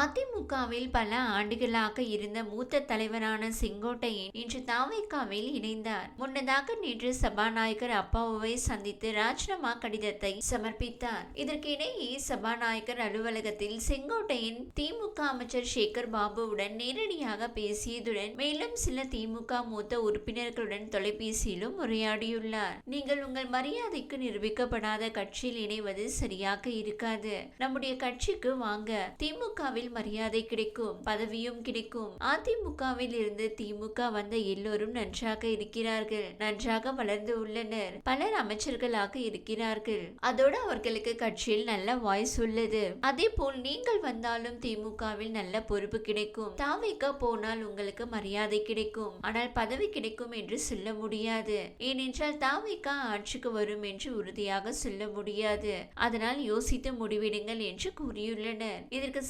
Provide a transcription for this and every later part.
அதிமுகவில் பல ஆண்டுகளாக இருந்த மூத்த தலைவரான செங்கோட்டையன் இன்று தாவேக்காவில் இணைந்தார். முன்னதாக நேற்று சபாநாயகர் அப்பாவுவை சந்தித்து ராஜினாமா கடிதத்தை சமர்ப்பித்தார். இதற்கிடையே சபாநாயகர் அலுவலகத்தில் செங்கோட்டையன் திமுக அமைச்சர் சேகர் பாபுவுடன் நேரடியாக பேசியதுடன் மேலும் சில திமுக மூத்த உறுப்பினர்களுடன் தொலைபேசியிலும் உரையாடியுள்ளார். நீங்கள் உங்கள் மரியாதைக்கு நிரூபிக்கப்படாத கட்சியில் இணைவது சரியாக இருக்காது. நம்முடைய கட்சிக்கு வாங்க. திமுகவில் மரியாதை கிடைக்கும் பதவியும் கிடைக்கும். அதிமுகவில் இருந்து திமுக வந்த எல்லோரும் நன்றாக இருக்கிறார்கள். நன்றாக வளர்ந்து உள்ளனர். பலர் அமைச்சர்களாக இருக்கிறார்கள். அதோடு அவர்களுக்கு கட்சியில் நல்ல வாய்ஸ் உள்ளது. அதே போல் நீங்கள் வந்தாலும் திமுகவில் நல்ல பொறுப்பு கிடைக்கும். தாவிக்க போனால் உங்களுக்கு மரியாதை கிடைக்கும். ஆனால் பதவி கிடைக்கும் என்று சொல்ல முடியாது. ஏனென்றால் தாவைக்க ஆட்சிக்கு வரும் என்று உறுதியாக சொல்ல முடியாது. அதனால் யோசித்து முடிவிடுங்கள் என்று கூறியுள்ளனர். இதற்கு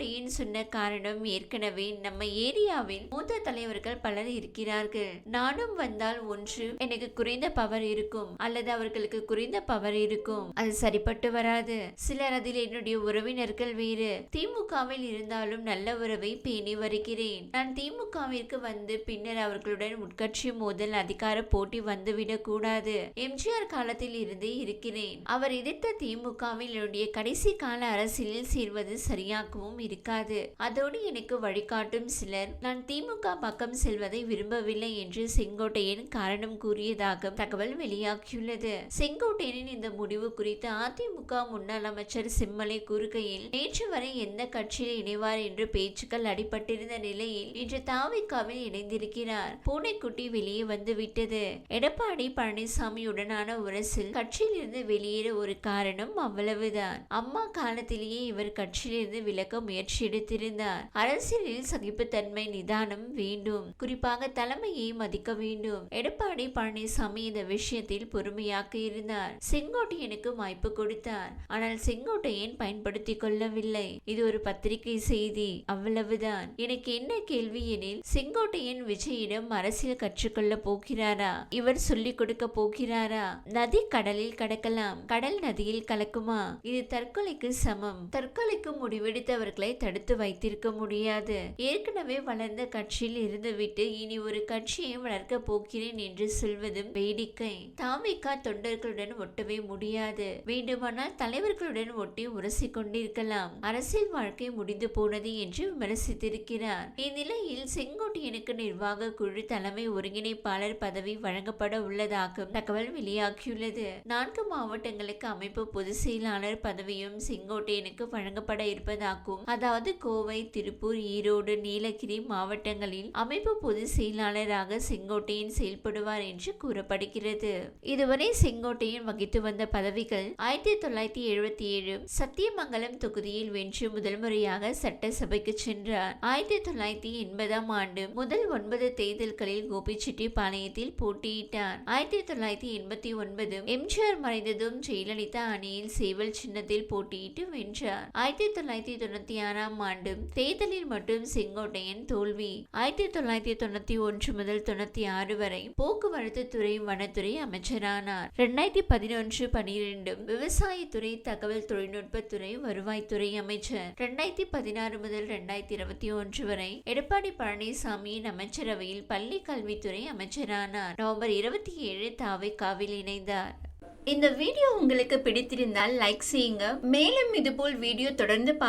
செங்கோட்டையன் சொன்ன காரணம் ஏற்கனவே நம்ம ஏரியாவில் மூத்த தலைவர்கள் பலர் இருக்கிறார்கள். நானும் வந்தால் ஒன்று எனக்கு குறைந்த பவர் இருக்கும் அல்லது அவர்களுக்கு குறைந்த பவர் இருக்கும். அது சரிப்பட்டு வராது. சிலர் அதில் என்னுடைய உறவினர்கள் வேறு. திமுகவில் இருந்தாலும் நல்ல உறவை பேணி வருகிறேன். நான் திமுகவிற்கு வந்து பின்னர் அவர்களுடன் உட்கட்சி மோதல் அதிகார போட்டி வந்துவிடக் கூடாது. எம்ஜிஆர் காலத்தில் இருந்தே இருக்கிறேன். அவர் எதிர்த்த திமுகவில் என்னுடைய கடைசி கால அரசியலில் சேர்வது சரியாகவும் இருக்காது. அதோடு எனக்கு வழிகாட்டும் சிலர் நான் திமுக பக்கம் செல்வதை விரும்பவில்லை என்று செங்கோட்டையன் காரணம் கூறியதாக தகவல் வெளியாகியுள்ளது. செங்கோட்டையனின் இந்த முடிவு குறித்து அதிமுக முன்னாள் அமைச்சர் செம்மலை கூறுகையில் நேற்று வரை எந்த கட்சியில் இணைவார் என்று பேச்சுக்கள் அடிபட்டிருந்த நிலையில் இன்று தாவிக்காவில் இணைந்திருக்கிறார். பூனைக்குட்டி வெளியே வந்துவிட்டது. எடப்பாடி பழனிசாமியுடனான உரசில் கட்சியிலிருந்து வெளியேற ஒரு காரணம் அவ்வளவுதான். அம்மா காலத்திலேயே இவர் கட்சியிலிருந்து விலக முயற்சி எடுத்திருந்தார். அரசியலில் சகிப்புத்தன்மை நிதானம் வேண்டும். குறிப்பாக தலைமையை மதிக்க வேண்டும். எடப்பாடி பழனிசாமி இந்த விஷயத்தில் பொறுமையாக இருந்தார். செங்கோட்டையனுக்கு வாய்ப்பு கொடுத்தார். ஆனால் செங்கோட்டையன் பயன்படுத்திக் கொள்ளவில்லை. இது ஒரு பத்திரிகை செய்தி. அவ்வளவுதான். எனக்கு என்ன கேள்வி எனில் செங்கோட்டையன் விஜயிடம் அரசியல் கற்றுக்கொள்ள போகிறாரா? இவர் சொல்லிக் கொடுக்க போகிறாரா? நதி கடலில் கடக்கலாம். கடல் நதியில் கலக்குமா? இது தற்கொலைக்கு சமம். தற்கொலைக்கு முடிவெடுத்தவர்கள் தடுத்து வைத்திருக்க முடியாது. ஏற்கனவே வளர்ந்த கட்சியில் இருந்துவிட்டு இனி ஒரு கட்சியை வளர்க்க போகிறேன் என்று சொல்வதும் வேடிக்கை. தாமிகா தொண்டர்களுடன் ஒட்டவே முடியாது. வேண்டுமானால் தலைவர்களுடன் ஒட்டி உரசி கொண்டிருக்கலாம். அரசியல் வாழ்க்கை முடிந்து போனது என்று விமர்சித்திருக்கிறார். இந்நிலையில் செங்கோட்டையனுக்கு நிர்வாக குழு தலைமை ஒருங்கிணைப்பாளர் பதவி வழங்கப்பட உள்ளதாக தகவல் வெளியாகியுள்ளது. நான்கு மாவட்டங்களுக்கு அமைப்பு பொதுச் செயலாளர் பதவியும் செங்கோட்டையனுக்கு வழங்கப்பட இருப்பதாகவும் அதாவது கோவை திருப்பூர் ஈரோடு நீலகிரி மாவட்டங்களில் அமைப்பு பொதுச் செயலாளராக செங்கோட்டையன் செயல்படுவார் என்று கூறப்படுகிறது. இதுவரை செங்கோட்டையன் வகித்து வந்த பதவிகள் ஆயிரத்தி தொள்ளாயிரத்தி எழுபத்தி ஏழு சத்தியமங்கலம் தொகுதியில் வென்று முதல் முறையாக சட்டசபைக்கு சென்றார். ஆயிரத்தி தொள்ளாயிரத்தி எண்பதாம் ஆண்டு முதல் ஒன்பது தேர்தல்களில் கோபிச்செட்டிப்பாளையத்தில் போட்டியிட்டார். ஆயிரத்தி தொள்ளாயிரத்தி எண்பத்தி ஒன்பது எம்ஜிஆர் மறைந்ததும் ஜெயலலிதா அணியில் சேவல் சின்னத்தில் போட்டியிட்டு வென்றார். ஆயிரத்தி தொள்ளாயிரத்தி தொண்ணூத்தி ஆறாம் ஆண்டு தேர்தலில் மட்டும் செங்கோட்டையன் தோல்வி. ஆயிரத்தி தொள்ளாயிரத்தி தொண்ணூத்தி ஒன்று முதல் தொண்ணூத்தி ஆறு வரை போக்குவரத்து துறை வனத்துறை அமைச்சரானார். இரண்டாயிரத்தி பதினொன்று பனிரெண்டு விவசாயத்துறை தகவல் தொழில்நுட்பத்துறை வருவாய்த்துறை அமைச்சர். இரண்டாயிரத்தி பதினாறு முதல் இரண்டாயிரத்தி இருபத்தி ஒன்று வரை எடப்பாடி பழனிசாமியின் அமைச்சரவையில் பள்ளி கல்வித்துறை அமைச்சரானார். நவம்பர் இருபத்தி ஏழு தாவைக்காவில் இணைந்தார். இந்த வீடியோ உங்களுக்கு பிடித்திருந்தால் லைக் செய்யுங்க. மேலும் இதுபோல் வீடியோ தொடர்ந்து பார்க்க